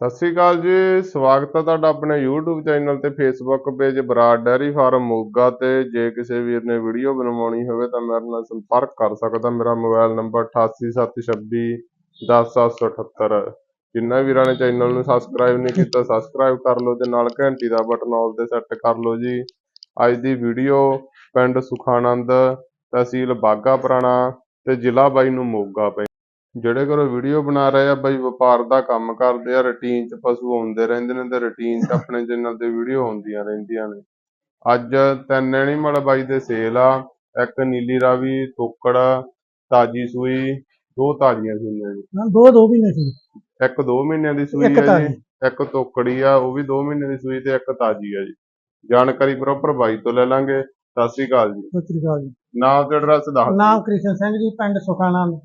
ਸਤਿ ਸ੍ਰੀ ਅਕਾਲ ਜੀ, ਸਵਾਗਤ ਹੈ ਤੁਹਾਡਾ ਆਪਣੇ YouTube ਚੈਨਲ ਤੇ Facebook page Brar dairy farm Moga ਤੇ। ਜੇ ਕਿਸੇ ਵੀਰ ਨੇ ਵੀਡੀਓ ਬਣਵਾਉਣੀ ਹੋਵੇ ਤਾਂ ਮੇਰੇ ਨਾਲ ਸੰਪਰਕ ਕਰ ਸਕਦਾ। ਮੇਰਾ ਮੋਬਾਈਲ ਨੰਬਰ 8876 10778 ਜਿੰਨਾ ਵੀਰਾਂ ਨੇ ਚੈਨਲ ਨੂੰ ਸਬਸਕ੍ਰਾਈਬ ਨਹੀਂ ਕੀਤਾ ਸਬਸਕ੍ਰਾਈਬ ਕਰ ਲਓ ਤੇ ਨਾਲ ਘੰਟੀ ਦਾ ਬਟਨ ਆਲ ਤੇ ਸੈੱਟ ਕਰ ਲਓ ਜੀ। ਅੱਜ ਦੀ ਵੀਡੀਓ ਪਿੰਡ ਸੁਖਾਨੰਦ ਤਹਿਸੀਲ ਬਾਗਾ ਪੁਰਾਣਾ ਤੇ ਜ਼ਿਲ੍ਹਾ ਬਾਈ ਨੂੰ ਮੋਗਾ ਪੈ ਜਿਹੜੇ ਘਰੋਂ ਵੀਡੀਓ ਬਣਾ ਰਹੇ ਆ ਬਾਈ ਵਪਾਰ ਦਾ ਕੰਮ ਕਰਦੇ ਆ ਰੁਟੀਨ 'ਚ ਪਸ਼ੂ ਆਉਂਦੇ ਰਹਿੰਦੇ ਨੇ ਤੇ ਰੁਟੀਨ 'ਚ ਆਪਣੇ ਚੈਨਲ ਤੇ ਵੀਡੀਓ ਆਉਂਦੀਆਂ ਰਹਿੰਦੀਆਂ ਨੇ। ਅੱਜ ਤਿੰਨ ਐਨੀਮਲ ਬਾਈ ਦੇ ਸੇਲ ਆ ਇੱਕ ਨੀਲੀ ਰਾਵੀ ਤੋਕੜ ਤਾਜੀ ਸੂਈ ਦੋ ਤਾਜ਼ੀਆਂ ਸੂਈਆਂ ਜੀ ਹਾਂ ਦੋ ਦੋ ਮਹੀਨੇ ਸੀ। ਇੱਕ 2 ਮਹੀਨਿਆਂ ਦੀ ਸੂਈ ਆ ਜੀ। ਇੱਕ ਤੋਕੜੀ ਆ ਉਹ ਵੀ 2 ਮਹੀਨਿਆਂ ਦੀ ਸੂਈ ਤੇ ਇੱਕ ਤਾਜੀ ਆ ਜੀ। ਜਾਣਕਾਰੀ ਪ੍ਰੋਪਰ ਬਾਈ ਤੋਂ ਲੈ ਲਾਂਗੇ। ਸਤਿ ਸ੍ਰੀ ਅਕਾਲ ਜੀ। ਸਤਿ ਸ੍ਰੀ ਅਕਾਲ ਜੀ। ਨਾਮ ਤੇ ਐਡਰੈਸ ਦੱਸ। ਨਾਮ ਕ੍ਰਿਸ਼ਨ ਸਿੰਘ ਜੀ ਪਿੰਡ ਸੁਖਾਨੰਦ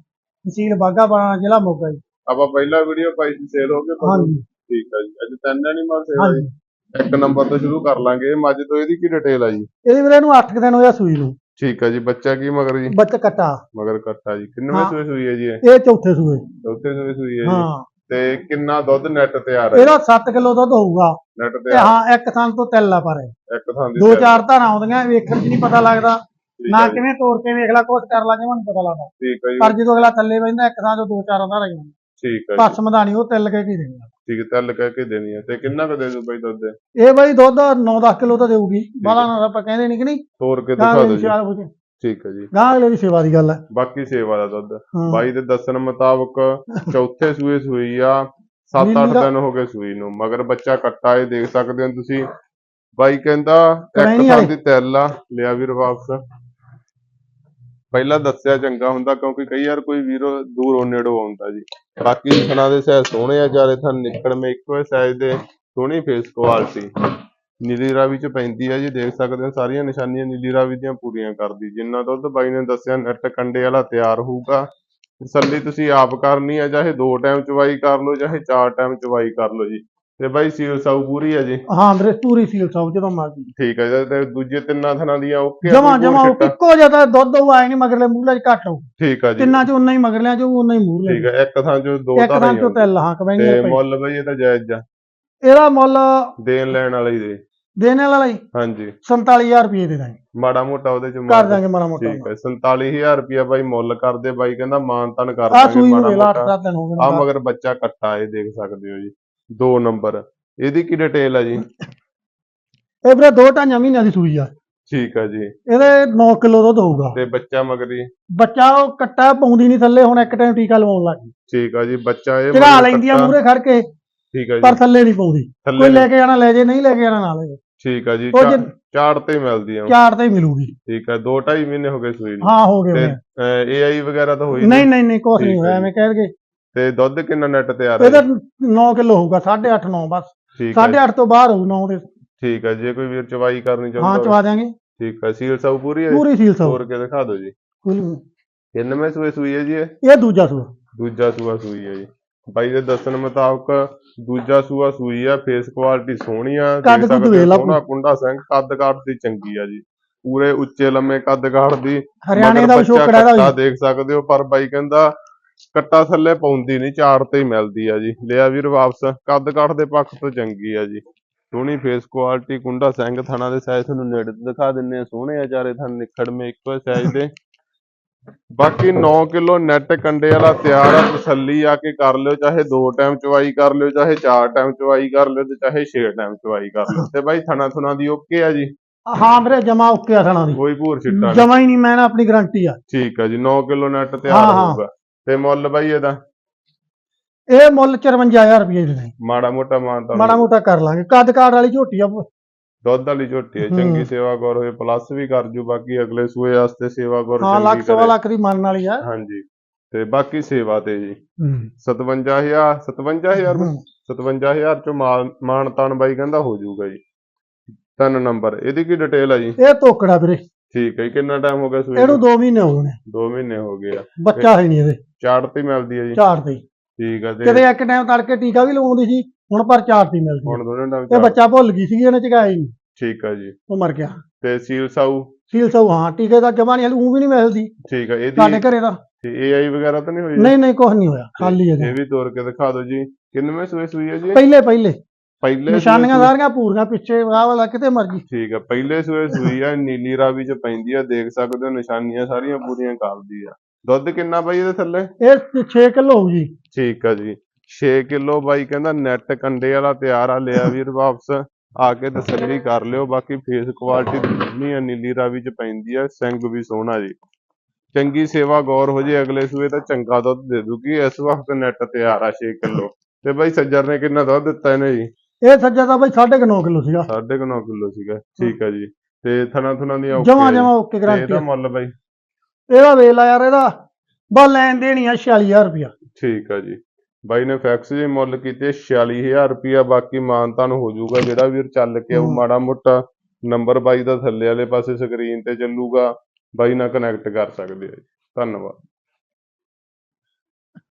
ਤਹਿਸੀਲ ਬਾਗਾ ਪੁਰਾਣਾ ਜ਼ਿਲ੍ਹਾ ਮੋਗਾ ਜੀ। ਆਪਾਂ ਪਹਿਲਾਂ ਵੀਡੀਓ ਪਾਈ ਸੀ ਸੇਲ ਹੋ ਗਏ ਪਸ਼ੂ? ਹਾਂਜੀ। ਠੀਕ ਆ ਜੀ। ਅੱਜ ਤਿੰਨ ਐਨੀਮਲ ਸੇਲ ਆ ਜੀ ਹਾਂਜੀ। ਇੱਕ ਨੰਬਰ ਤੋਂ ਸ਼ੁਰੂ ਕਰ ਲਾਂਗੇ। ਮੱਝ ਤੋਂ ਇਹਦੀ ਕੀ ਡਿਟੇਲ ਆ ਜੀ? ਇਹਦੇ ਵੀਰੇ ਨੂੰ 8 ਦਿਨ ਹੋਇਆ ਸੂਈ ਨੂੰ। ਠੀਕ ਆ ਜੀ। ਬੱਚਾ ਕੀ ਮਗਰ ਜੀ? ਬੱਚਾ ਕੱਟਾ। ਮਗਰ ਕੱਟਾ ਜੀ। ਕਿੰਨਵੇਂ ਹਾਂ। ਸੂਏ ਸੂਈ ਹੈ ਜੀ ਇਹ? ਇਹ ਚੌਥੇ ਸੂਏ। ਚੌਥੇ ਸੂਏ ਸੂਈ ਹੈ ਜੀ। ਹਾਂ। ਤੇ ਕਿੰਨਾ ਦੁੱਧ ਨੈਟ ਤਿਆਰ ਹੈ ਇਹਦਾ 7 ਕਿਲੋ ਦੁੱਧ ਹੋਊਗਾ। ਨੈਟ ਤੇ ਤਿਆਰ ਹਾਂ ਇੱਕ ਥਾਂ ਤੋਂ ਤਿੱਲ ਆ ਪਰ ਇਹ। ਇੱਕ ਥਾਂ ਦੀ ਦੋ। ਚਾਰ ਧਾਰਾਂ ਆਉਂਦੀਆਂ ਵੇਖਣ 'ਚ ਨਹੀਂ ਪਤਾ ਲੱਗਦਾ। ਜੀ, ਕਿਵੇਂ ਤੋੜ ਕੇ ਵੇਖ ਲਾ ਕੁਛ ਕਰ ਲਾ ਜਿਵੇਂ ਪਤਾ ਲੱਗਦਾ। ਠੀਕ ਆ ਜੀ। ਪਰ ਜਦੋਂ ਅਗਲਾ ਥੱਲੇ ਬੈਂਦਾ ਇੱਕ ਥਾਂ ਤੋਂ ਦੋ ਚਾਰ ਧਾਰਾਂ ਹੀ ਠੀਕ ਆ ਜੀ। ਪੱਸ ਮਧਾਣੀ ਉਹ ਤਿੱਲ ਕੇ ਕੀ ਦੇਣੀ ਠੀਕ ਹੈ ਤੈਲ ਕਹਿ ਕੇ ਦੇਣੀ ਹੈ ਤੇ ਕਿੰਨਾ ਕੁ ਦੇ ਦੂ ਬਈ ਦੁੱਧ? ਇਹ? ਇਹ ਬਈ ਦੁੱਧ 9-10 ਕਿਲੋ ਤਾਂ ਦੇਊਗੀ। ਬਾਲਾ ਨਾ ਆਪਾਂ ਕਹਿੰਦੇ ਨਹੀਂ ਕਿ ਨਹੀਂ? ਤੋਰ ਕੇ ਗਾਂ ਦਿਖਾ ਦਿਓ ਅਗਲੇ ਦੀ ਜੀ। ਸੇਵਾ ਹੋ ਜੇ। ਠੀਕ ਹੈ ਜੀ। ਗਾਂ ਅਗਲੇ ਦੀ ਸੇਵਾ ਦੀ ਗੱਲ ਹੈ ਬਾਕੀ ਸੇਵਾ ਦਾ ਦੁੱਧ। ਹਾਂ। ਬਾਈ ਦੇ ਦੱਸਣ ਮੁਤਾਬਕ ਚੌਥੇ ਸੂਏ ਸੂਈ ਆ 7-8 ਨੀਲੀ ਦਾ- ਦਿਨ ਹੋ ਗਏ ਸੂਈ ਨੂੰ। ਮਗਰ ਬੱਚਾ ਕੱਟਾ ਇਹ ਦੇਖ ਸਕਦੇ ਹੋ ਤੁਸੀਂ। ਬਾਈ ਕਹਿੰਦਾ ਕਰੈਣੀ ਇੱਕ ਥਾਂ ਵਾਲੀ। ਦੀ ਤਿਲ ਆ। ਲਿਆ ਵੀਰ ਵਾਪਸ। ਪਹਿਲਾਂ ਦੱਸਿਆ ਚੰਗਾ ਹੁੰਦਾ ਕਿਉਂਕਿ ਕਈ ਵਾਰ ਕੋਈ ਵੀਰ ਦੂਰੋਂ ਨੇੜੋਂ ਆਉਂਦਾ ਜੀ। ਬਾਕੀ ਥਣਾ ਦੇ ਸਹਿ ਸੋਹਣੇ ਆ ਜਾਰੇ ਥਣ ਨਿਕਲ ਮੇ ਇੱਕੋ ਸਾਈਜ਼ ਦੇ ਸੋਹਣੀ ਫੇਸ ਕੁਆਲਿਟੀ ਨੀਲੀ ਰਾਵੀ ਚ ਪੈਂਦੀ ਆ ਜੀ, ਦੇਖ ਸਕਦੇ ਹੋ ਸਾਰੀਆਂ ਨਿਸ਼ਾਨੀਆਂ ਨੀਲੀ ਰਾਵੀ ਦੀਆਂ ਪੂਰੀਆਂ ਕਰਦੀ। ਜਿੰਨਾ ਦੁੱਧ ਬਾਈ ਨੇ ਦੱਸਿਆ, ਨੱਟ ਕੰਡੇ ਵਾਲਾ ਤਿਆਰ ਹੋਊਗਾ। ਤਸੱਲੀ ਤੁਸੀਂ ਆਪ ਕਰਨੀ ਆ, ਚਾਹੇ ਦੋ ਟਾਈਮ ਚਵਾਈ ਕਰ ਲਓ, ਚਾਹੇ ਚਾਰ ਟਾਈਮ ਚਵਾਈ ਕਰ ਲਓ ਜੀ। ਤੇ ਬਾਈ ਸੀਲ ਸਾਊ ਪੂਰੀ ਆ ਜੀ। ਹਾਂ ਵੀਰੇ ਪੂਰੀ ਸੀਲ ਸਭ ਜਦੋਂ ਮਰਜ਼ੀ। ਠੀਕ ਹੈ ਜੀ ਤੇ ਦੂਜੇ ਤਿੰਨਾਂ ਥਣਾਂ ਦੀਆਂ ਓਕੇ ਜਮਾ ਜਮਾ ਇੱਕੋ ਜਿਹਾ ਤਾਂ ਦੁੱਧ ਉਹ ਆਏ ਨਹੀਂ ਮਗਰਲੇ ਮੂਹਲੇ ਚ ਘੱਟ ਹੋਊ। ਠੀਕ ਆ ਜੀ। ਤਿੰਨਾਂ ਚ ਉਨਾ ਹੀ ਮਗਰਲਿਆਂ ਚ ਉਨਾ ਹੀ ਮੂਹਰਲੇ ਠੀਕ ਹੈ ਇੱਕ ਥਾਂ ਚੋਂ ਦੋ ਇੱਕ ਧਾਰਾਂ ਥਾਂ ਹੀ ਚੋਂ ਤਿੰਨ ਹਾਂ ਤੇ ਕਵੈਂਗੇ ਰੁਪਏ ਮੁੱਲ ਬਈ ਇਹ ਤਾਂ ਜਾਇਜ਼ ਆ। ਇਹਦਾ ਮੁੱਲ ਦੇਣ ਲੈਣ ਵਾਲਾ ਹੀ ਦੇ। ਦੇਣੇ ਵਾਲਾ ਹੀ? ਹਾਂਜੀ। 47000 ਰੁਪਏ ਦੇ ਦਾਂਗੇ। ਮਾੜਾ ਮੋਟਾ ਉਹਦੇ ਚ ਕਰ ਦਾਂਗੇ ਮਾੜਾ ਮੋਟਾ ਠੀਕ ਹੈ 47000 ਰੁਪਿਆ ਬਾਈ ਮੁੱਲ ਕਰਦੇ ਬਾਈ ਕਹਿੰਦਾ ਮਾਨ ਤਨ ਕਰ ਦਾਂਗੇ ਮਾੜਾ ਮੋਟਾ। ਹੋ ਆ ਮਗਰ ਬੱਚਾ ਕੱਟਾ ਇਹ ਦੇਖ ਸਕਦੇ ਹੋ ਜੀ। ਦੋ ਨੰਬਰ। ਇਹਦੀ ਕੀ ਡਿਟੇਲ ਆ ਜੀ? ਇਹ ਵੀਰੇ ਦੋ ਢਾਈਆਂ ਮਹੀਨਿਆਂ ਦੀ ਸੂਈ ਆ। ਠੀਕ ਆ ਜੀ। ਇਹਦੇ 9 ਕਿਲੋ ਦੁੱਧ ਹੋਊਗਾ। ਤੇ ਬੱਚਾ ਮਗਰੀ ਬੱਚਾ ਉਹ ਕੱਟਾ ਪਾਉਂਦੀ ਨਹੀਂ ਥੱਲੇ ਹੁਣ ਇੱਕ ਟਾਈਮ ਟੀਕਾ ਲਵਾਉਣ ਲੱਗ ਗਈ। ਠੀਕ ਆ ਜੀ ਬੱਚਾ ਇਹ ਚੜਾ ਲੈਂਦੀ ਆ। ਮੂਰੇ ਖੜ ਕੇ ਠੀਕ ਆ ਪਰ ਜੀ ਥੱਲੇ ਨਹੀਂ ਪਾਉਂਦੀ। ਕੋਈ ਲੈ ਕੇ ਜਾਣਾ ਲੈ ਜੇ ਨਹੀਂ ਲੈ ਕੇ ਜਾਣਾ ਨਾ ਲੈ ਠੀਕ ਆ ਜੀ ਚਾਰ ਤੇ ਹੀ ਮਿਲਦੀ ਆ। ਚਾਰ ਤੇ ਮਿਲੂਗੀ। ਠੀਕ ਆ ਦੋ ਢਾਈ ਮਹੀਨੇ ਹੋ ਗਏ ਸੂਈ ਨੂੰ। ਹਾਂ ਹੋ ਗਏ ਤੇ। ਏਆਈ ਵਗੈਰਾ ਤਾਂ ਹੋਈ ਨਹੀਂ ਨਹੀਂ ਨਹੀਂ ਕੁਛ ਨਹੀਂ ਹੋਇਆ ਐਵੇਂ ਕਹਿ ਕੇ ਤੇ ਦੁੱਧ ਕਿੰਨਾ ਨੈਟ ਤਿਆਰ ਹੈ ਇਹਦਾ 9 ਕਿਲੋ ਹੋਊਗਾ 8.5 9 ਬਸ। ਠੀਕ ਹੈ 8.5 ਤੋਂ ਬਾਹਰ ਹੋਊ 9 ਦੇ। ਠੀਕ ਹੈ ਜੇ ਕੋਈ ਵੀਰ ਚਵਾਈ ਕਰਨੀ ਹਾਂ ਚਾਹੁੰਦਾ ਚਵਾ ਦਿਆਂਗੇ। ਠੀਕ ਹੈ ਸੀਲ ਸਾਊ ਪੂਰੀ ਹੈ? ਪੂਰੀ ਸੀਲ ਸੌ। ਤੋੜ ਕੇ ਦਿਖਾ ਦਿਓ ਜੀ। ਕਿੰਨਵੇਂ ਸੂਏ ਸੂਈ ਹੈ ਜੀ ਇਹ? ਇਹ ਦੂਜਾ ਸੂਆ। ਦੂਜਾ ਸੂਆ ਸੂਈ ਹੈ ਜੀ। ਬਾਈ ਦੇ ਦੱਸਣ ਮੁਤਾਬਕ ਦੂਜਾ ਸੂਆ ਸੂਈ ਆ ਫੇਸ ਕੁਆਲਿਟੀ ਸੋਹਣੀ ਆ ਦੇਖ ਕੱਦ ਕੁੱਦ ਸਕਦੇ ਹੋ, ਵੇਖ ਲਾ ਸੋਹਣਾ ਕੁੰਡਾ ਸਿੰਘ ਕੱਦ ਕਾਠ ਦੀ ਚੰਗੀ ਆ ਜੀ। ਪੂਰੇ ਉੱਚੇ ਲੰਮੇ ਕੱਦ ਕਾਠ ਦੀ। ਹਰਿਆਣੇ ਮਗਰ ਦਾ ਬੱਚਾ ਸ਼ੋਕੜਾ ਦਾ ਕੱਟਾ ਵੀ। ਦੇਖ ਸਕਦੇ ਹੋ ਪਰ ਬਾਈ ਕਹਿੰਦਾ ਕੱਟਾ ਥੱਲੇ ਪਾਉਂਦੀ ਨਹੀਂ ਚਾਰ ਤੇ ਹੀ ਮਿਲਦੀ ਆ ਜੀ। ਲਿਆ ਵੀਰ ਵਾਪਸ ਕੱਦ ਕਾਠ ਦੇ ਪੱਖ ਤੋਂ ਚੰਗੀ ਆ ਜੀ। ਸੋਹਣੀ ਫੇਸ ਕੁਆਲਿਟੀ ਕੁੰਡਾ ਸਿੰਘ ਥਣਾ ਦੇ ਸਾਈਜ਼ ਤੁਹਾਨੂੰ ਨੇੜੇ ਤੋਂ ਦਿਖਾ ਦਿੰਨੇ ਆ। ਸੋਹਣੇ ਆ ਚਾਰੇ ਥਣ ਨਿਖੜਵੇਂ ਇੱਕੋ ਸਾਈਜ਼ ਦੇ। ਬਾਕੀ 9 ਕਿਲੋ ਨੈਟ ਕੰਡੇ ਵਾਲਾ ਤਿਆਰ ਆ ਤਸੱਲੀ ਆ ਕੇ ਕਰ ਲਿਓ ਚਾਹੇ ਦੋ ਟਾਈਮ ਚਵਾਈ ਕਰ ਲਿਓ ਚਾਹੇ ਚਾਰ ਟਾਈਮ ਚਵਾਈ ਕਰ ਲਿਓ ਤੇ ਚਾਹੇ 6 ਟਾਈਮ ਚਵਾਈ ਕਰ ਲਿਓ। ਤੇ ਬਾਈ ਥਣਾ ਥੁਣਾ ਦੀ ਓਕੇ ਆ ਜੀ। ਹਾਂ ਵੀਰੇ ਜਮਾ ਓਕੇ ਆ ਥਣਾ ਦੀ। ਕੋਈ ਭੂਰ ਛਿੱਟਾ ਜਮਾ ਹੀ ਨਹੀਂ ਮੈਂ ਨਾ ਆਪਣੀ ਗਾਰੰਟੀ ਆ। ਠੀਕ ਆ ਜੀ 9 ਕਿਲੋ ਨੈਟ ਤਿਆਰ। ਹੋਊਗਾ। ਤੇ ਮੁੱਲ ਬਾਈ ਇਹਦਾ? ਇਹ ਮੁੱਲ 54000 ਰੁਪਏ ਦੇ ਦਾਂਗੇ ਮਾੜਾ ਮੋਟਾ ਮਾਨਤਾ ਮਾੜਾ ਮੋਟਾ ਕਰ ਲਾਂਗੇ। ਕੱਦ ਕਾਠ ਵਾਲੀ ਝੋਟੀ ਆ। ਦੁੱਧ ਵਾਲੀ ਝੋਟੀ ਹੈ। ਚੰਗੀ ਸੇਵਾ ਗੌਰ ਹੋਏ ਪਲੱਸ ਵੀ ਕਰ ਜੂ ਬਾਕੀ ਅਗਲੇ ਸੂਏ ਵਾਸਤੇ ਸੇਵਾ ਗੌਰ ਹਾਂ ਲੱਖ ਸਵਾ ਕਰੇ। ਲੱਖ ਦੀ ਮੰਨ ਵਾਲੀ ਆ। ਹਾਂਜੀ ਤੇ ਬਾਕੀ ਸੇਵਾ ਤੇ ਜੀ। ਹੂੰ। 57000 57000 ਹੂੰ। 57000 ਚੋਂ ਮਾਨ ਮਾਨਤਾਨ ਬਾਈ ਕਹਿੰਦਾ ਹੋ ਜਾਊਗਾ ਜੀ। ਤਿੰਨ ਨੰਬਰ ਇਹਦੀ ਕੀ ਡਿਟੇਲ ਆ ਜੀ? ਇਹ ਤੋਕੜਾ ਵੀਰੇ। ਠੀਕ ਹੈ ਕਿੰਨਾ ਟਾਈਮ ਹੋ ਗਿਆ ਸੂਏ ਇਹਨੂੰ 2 ਮਹੀਨੇ ਹੋ ਗਏ ਨੇ। 2 ਮਹੀਨੇ ਹੋ ਗਏ ਆ। ਬੱਚਾ ਹੈ ਨਹੀਂ ਇਹਦੇ। ਚਾਰ ਤੇ ਮਿਲਦੀ ਹੈ ਜੀ। ਝਾੜ ਤੇ ਹੀ। ਠੀਕ ਹੈ ਤੇ ਕਿਤੇ ਇੱਕ ਟਾਈਮ ਤੜਕੇ ਟੀਕਾ ਵੀ ਲਵਾਉਂਦੀ ਸੀ ਹੁਣ ਪਰ ਝਾੜ ਤੇ ਹੀ ਮਿਲਦੀ ਹੁਣ ਦੋਨੇ ਟਾਈਮ ਇਹ ਬੱਚਾ ਭੁੱਲ ਗਈ ਸੀ ਇਹਨੇ ਹੀ ਨਹੀਂ। ਠੀਕ ਹੈ ਜੀ। ਉਹ ਮਰ ਗਿਆ। ਤੇ ਸੀਲ ਸਾਊ? ਸੀਲ ਸੌ ਹਾਂ ਟੀਕੇ ਦਾ ਜਮਾ ਨਹੀਂ ਉਹ ਵੀ ਨਹੀਂ ਮਿਲਦੀ। ਠੀਕ ਹੈ ਸਾਡੇ ਇਹਦੀ ਘਰੇ ਦਾ। ਏਆਈ ਵਗੈਰਾ ਤਾਂ ਨਹੀਂ ਹੋਈ? ਜੀ? ਨਹੀਂ ਨਹੀਂ ਕੁਝ ਨਹੀਂ ਹੋਇਆ। ਖਾਲੀ ਹੈ ਇਹ ਵੀ ਤੋੜ ਕੇ ਦਿਖਾ ਦਿਓ ਜੀ। ਕਿੰਨਵੇਂ ਸੂਏ ਸੂਈ ਹੈ ਜੀ? ਪਹਿਲੇ ਪਹਿਲੇ। ਪਹਿਲੇ ਸੂਏ ਨਿਸ਼ਾਨੀਆਂ ਸੂਈ- ਸਾਰੀਆਂ ਪੂਰੀਆਂ ਪਿੱਛੇ ਵਾਹ ਵਾਲਾ ਕਿਤੇ ਮਰਜ਼ੀ ਠੀਕ ਆ ਪਹਿਲੇ ਸੂਏ ਸੂਈ ਆ ਨੀਲੀ ਰਾਵੀ ਚ ਪੈਂਦੀ ਆ ਦੇਖ ਸਕਦੇ ਹੋ ਨਿਸ਼ਾਨੀਆਂ ਸਾਰੀਆਂ ਪੂਰੀਆਂ ਕਰਦੀ ਆ। ਦੁੱਧ ਕਿੰਨਾ ਬਾਈ ਇਹਦੇ ਥੱਲੇ? ਇਹ 6 ਕਿਲੋ ਹੋਊ ਜੀ। ਠੀਕ ਆ ਜੀ। 6 ਕਿਲੋ ਬਾਈ ਕਹਿੰਦਾ ਨੈਟ ਕੰਡੇ ਵਾਲਾ ਤਿਆਰ ਆ ਲਿਆ ਵੀਰ ਵਾਪਸ। ਆ ਕੇ ਤਸੱਲੀ ਕਰ ਲਿਓ ਬਾਕੀ ਫੇਸ ਕੁਆਲਿਟੀ ਨਹੀਂ ਆ ਨੀਲੀ ਰਾਵੀ ਚ ਪੈਂਦੀ ਆ ਸਿੰਘ ਵੀ ਸੋਹਣਾ ਜੀ। ਚੰਗੀ ਸੇਵਾ ਗੌਰ ਹੋ ਜੇ ਅਗਲੇ ਸੂਏ ਤਾਂ ਚੰਗਾ ਦੁੱਧ ਦੇ ਦੂਗੀ ਇਸ ਵਕਤ ਨੈਟ ਤਿਆਰ ਆ 6 ਕਿਲੋ। ਤੇ ਬਾਈ ਸੱਜਰ ਨੇ ਕਿੰਨਾ ਦੁੱਧ ਦਿੱਤਾ ਇਹਨੇ ਜੀ? ਇਹ ਸੱਜਾ ਤਾਂ ਬਈ 9.5 ਕਿਲੋ ਸੀਗਾ। 9.5 ਕਿਲੋ ਸੀਗਾ ਠੀਕ ਆ ਜੀ। ਤੇ ਥਣਾ ਥੁਣਾ ਦੀਆਂ ਜਮਾ okay ਆ ਜੀ। ਜਮਾ ਓਕੇ ਗਰੰਟੀ ਇਹਦਾ ਮੁੱਲ ਬਾਈ? ਇਹਦਾ ਵੇਖ ਲਾ ਯਾਰ ਇਹਦਾ। ਬਸ ਲੈਣ ਦੇਣੀ ਆ 46000 ਰੁਪਇਆ। ਠੀਕ ਆ ਜੀ। ਬਾਈ ਨੇ ਫੈਕਸ ਜੇ ਮੁੱਲ ਕੀਤੇ 46000 ਰੁਪਿਆ ਬਾਕੀ ਮਾਨਤਾਨ ਹੋ ਜਾਊਗਾ ਜਿਹੜਾ ਵੀਰ ਚੱਲ ਕੇ ਹਮ। ਮਾੜਾ ਮੋਟਾ। ਨੰਬਰ ਬਾਈ ਦਾ ਥੱਲੇ ਵਾਲੇ ਪਾਸੇ ਸਕਰੀਨ ਤੇ ਚੱਲੂਗਾ। ਬਾਈ ਨਾਲ ਕਨੈਕਟ ਕਰ ਸਕਦੇ ਆ ਜੀ। ਧੰਨਵਾਦ।